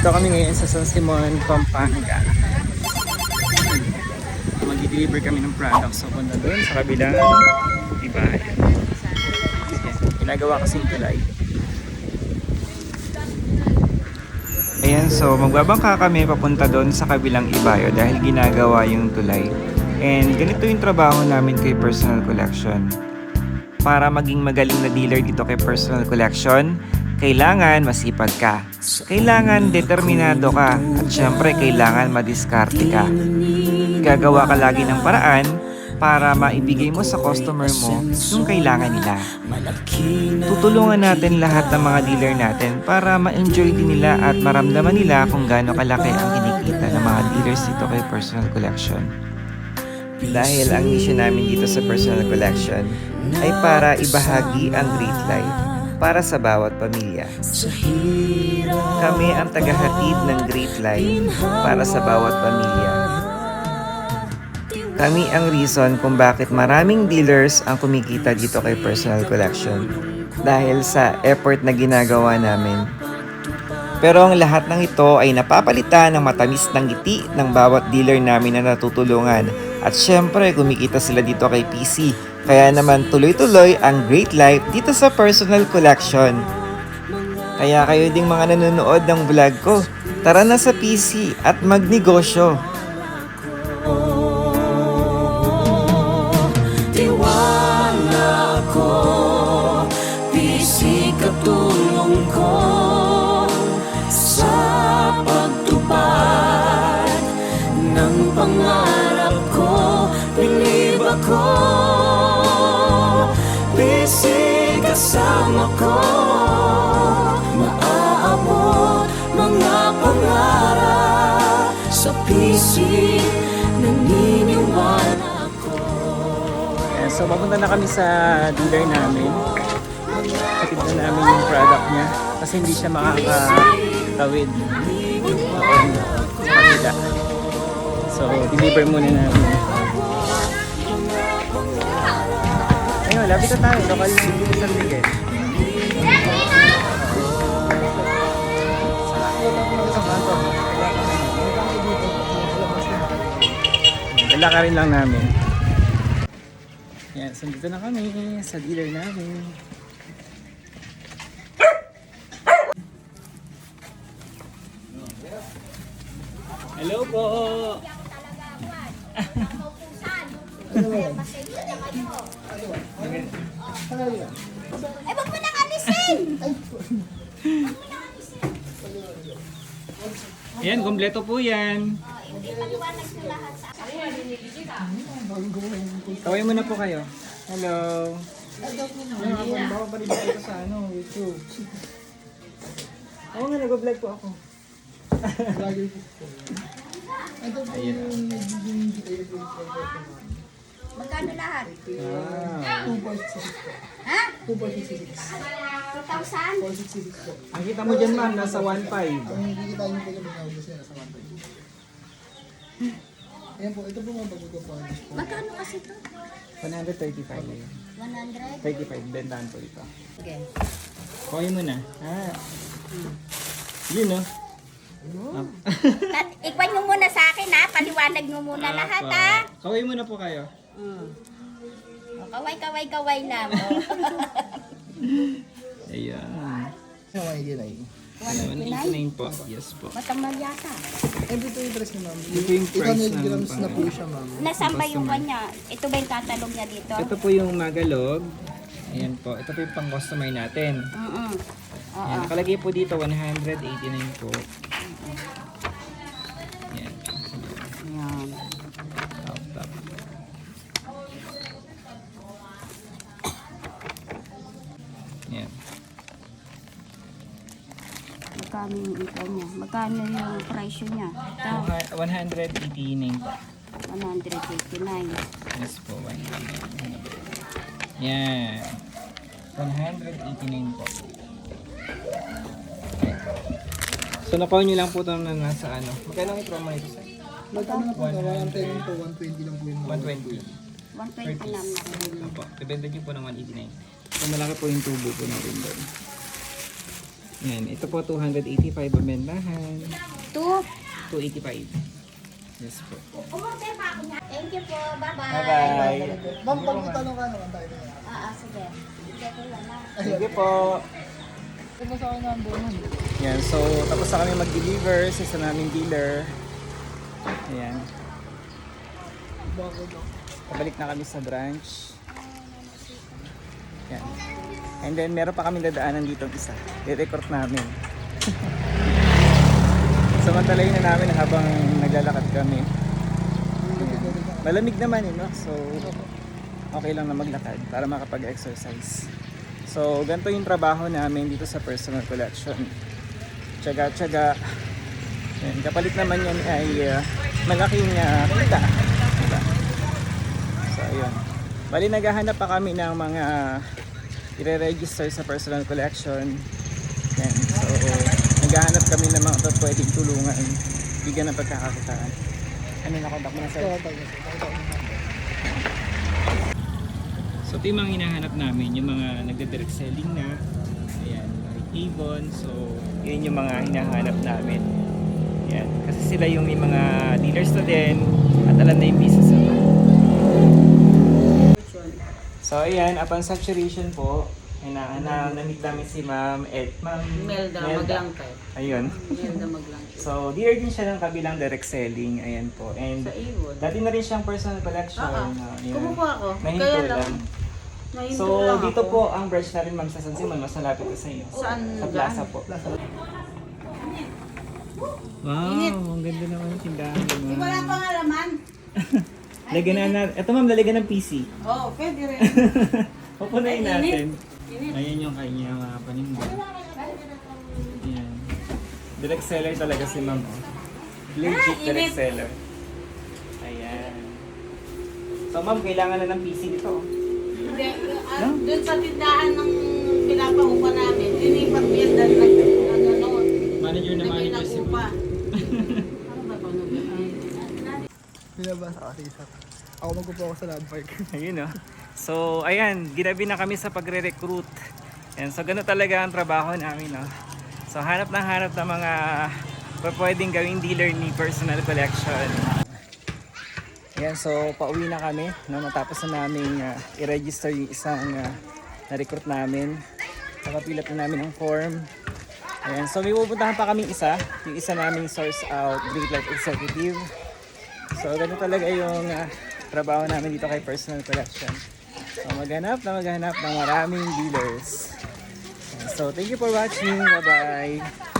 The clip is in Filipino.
Dito kami ngayon sa San Simon, Pampanga. Mag-deliver kami ng products. So, punta doon sa kabilang. Yan. Ginagawa kasing tulay. Ayan, so magbabangka kami papunta doon sa kabilang ibayo dahil ginagawa yung tulay. And ganito yung trabaho namin kay Personal Collection. Para maging magaling na dealer dito kay Personal Collection, kailangan masipag ka. Kailangan determinado ka. At syempre, kailangan madiskarte ka. Gagawa ka lagi ng paraan para maibigay mo sa customer mo yung kailangan nila. Tutulungan natin lahat ng mga dealer natin para ma-enjoy din nila at maramdaman nila kung gaano kalaki ang kinikita ng mga dealers dito kay Personal Collection. Dahil ang mission namin dito sa Personal Collection ay para ibahagi ang great life para sa bawat pamilya. Kami ang tagahatid ng great life para sa bawat pamilya. Kami ang reason kung bakit maraming dealers ang kumikita dito kay Personal Collection dahil sa effort na ginagawa namin. Pero ang lahat ng ito ay napapalitan ng matamis ng ngiti ng bawat dealer namin na natutulungan. At syempre, kumikita sila dito kay PC. Kaya naman tuloy-tuloy ang great life dito sa Personal Collection. Kaya kayo ding mga nanonood ng vlog ko, tara na sa PC at magnegosyo. Kasama ko Maaabot mga pangarap Sa pisik, naniniwala ako Ayan, so mapunta na kami sa dealer namin. Tignan namin yung product niya kasi hindi siya makakatawid kanila. So, deliver muna namin. Ayun, lapit na tayo. Local dito sa Miguel. Dala ka rin lang namin. Yan, so na kami sa dealer namin. Hello po! Eh, Ayan, kompleto po yan. Kaway muna po kayo. Hello! Baka balibay ko sa ano, YouTube. Oo nga, nag-vlog po ako. Ayan. Magkano lahat? Ah. Ha? 2,000? Ang kita mo dyan ma'am, nasa 1.5. Nakikita niyo po kami naubos yan sa 1.5. Ayan po, ito po mga bago ko po. Magkano kasi to? 135. 100? 35, bentahan po ito. Okay. Kaway mo na. Ah. Yun no? At ikwan mo muna sa akin ha, paliwanag mo muna lahat ha. Kaway muna po kayo. Mm. O, Kaway, kaway, kaway lang. O. Ayan. Sa mga hindi na yun. 189 po. Yes po. Matamal yata. Eh, dito yung price niya, ma'am. Ito yung price 800 ng grams na po pang- siya, ma'am. Nasaan ba yung kanya? Ito ba yung katalog niya dito? Ito po yung Magalog. Ayan po. Ito po yung pang-customer natin. Mm-mm. Oo. Ayan. Nakalagay po dito 189 po. Magkano yung ito niya? Magkano yung presyo niya? Ito, 189 po. 189. Yes po, 189. Yan. 189 po. So, nakuha nyo lang po ito na nasa ano. Magkano ang promo nito sir? Magkano na po, 110 po, 120 lang po yun. ma'am. 120. 120 lang na. Opo, depende nyo po ng 189. So, malaki po yung tubo po natin doon. Yan, ito po 285 amendahan. Two. 285. Yes po. Thank you po. Bye-bye. Bye-bye. Ma'am, pag may tanong ka naman tayo na yan. Ah, ah, sige. Sige po. Mo sa akin ang buwan. Yan, so tapos na kami mag-deliver sa isa naming dealer. Ayan. Ako? Pabalik na kami sa branch. Yan. And then meron pa kami dadaanan dito isa. I-record namin. Samantalayin na namin habang naglalakad kami. Malamig naman eh, no? So, okay lang na maglakad para makapag-exercise. So, ganito yung trabaho namin dito sa personal collection. Tsaga-tsaga. Kapalit naman yan ay uh, malaking uh, kita. Diba? So, ayun. Bali, naghahanap pa kami ng mga i-register sa personal collection. Yan. So, naghahanap kami ng mga to pwedeng tulungan. Bigyan ng pagkakakitaan. Ano na contact mo na sir? Ito, ito, ito, ito. So ito yung mga hinahanap namin, yung mga nagda-direct selling na. Ayan, like Avon. So, yun yung mga hinahanap namin. Ayan, kasi sila yung may mga dealers na din at alam na yung business nila. So ayan, upon saturation po, na, na, na-meet namin si Ma'am Ed. Ma'am Melda, maglangkay. Ayun. Melda maglangkay. So, dealer din siya ng kabilang direct selling. Ayan po. And Sa Iwon. dati na rin siyang personal collection. Oo. Ah, ayan. Kumukuha ako. Nahinto Kaya lang. lang. Nahinto So, lang dito ako. po ang branch na rin ma'am sa San Simon, mas malapit ko sa iyo. Saan Sa plaza po. Wow, ang ganda naman yung tindahan mo. Wala pang alaman. Lagyan na na, ito ma'am, lalagyan ng PC. Oo, oh, pwede rin. Pupunayin natin. Ayan yung kanya mga paninda. Ayan. Direct seller talaga si ma'am. Oh. Legit Ah, direct init. seller. Ayan. So ma'am, kailangan na ng PC nito. Hindi, ah, Doon sa tindahan ng pinapaupa namin, linipat ko yan dahil nag, ano, noon. Manager na manager si ma'am. Ano ba ba? Binabasa kasi isa. Ako magpupo ako sa lab park. Ayun oh. So, ayan, ginabi na kami sa pagre-recruit. Ayan, so ganun talaga ang trabaho namin, no. So, hanap na hanap ng mga pwedeng gawing dealer ni personal collection. Ayan, so pauwi na kami, no, matapos na namin uh, i-register yung isang uh, na-recruit namin. Nakapilat na namin ang form. Ayan, so may pupuntahan pa kami isa, yung isa naming source out Great Life Executive. So, ganun talaga yung ah, trabaho namin dito kay Personal Collection. So, maghanap na maghanap ng maraming dealers. So, thank you for watching. Bye-bye.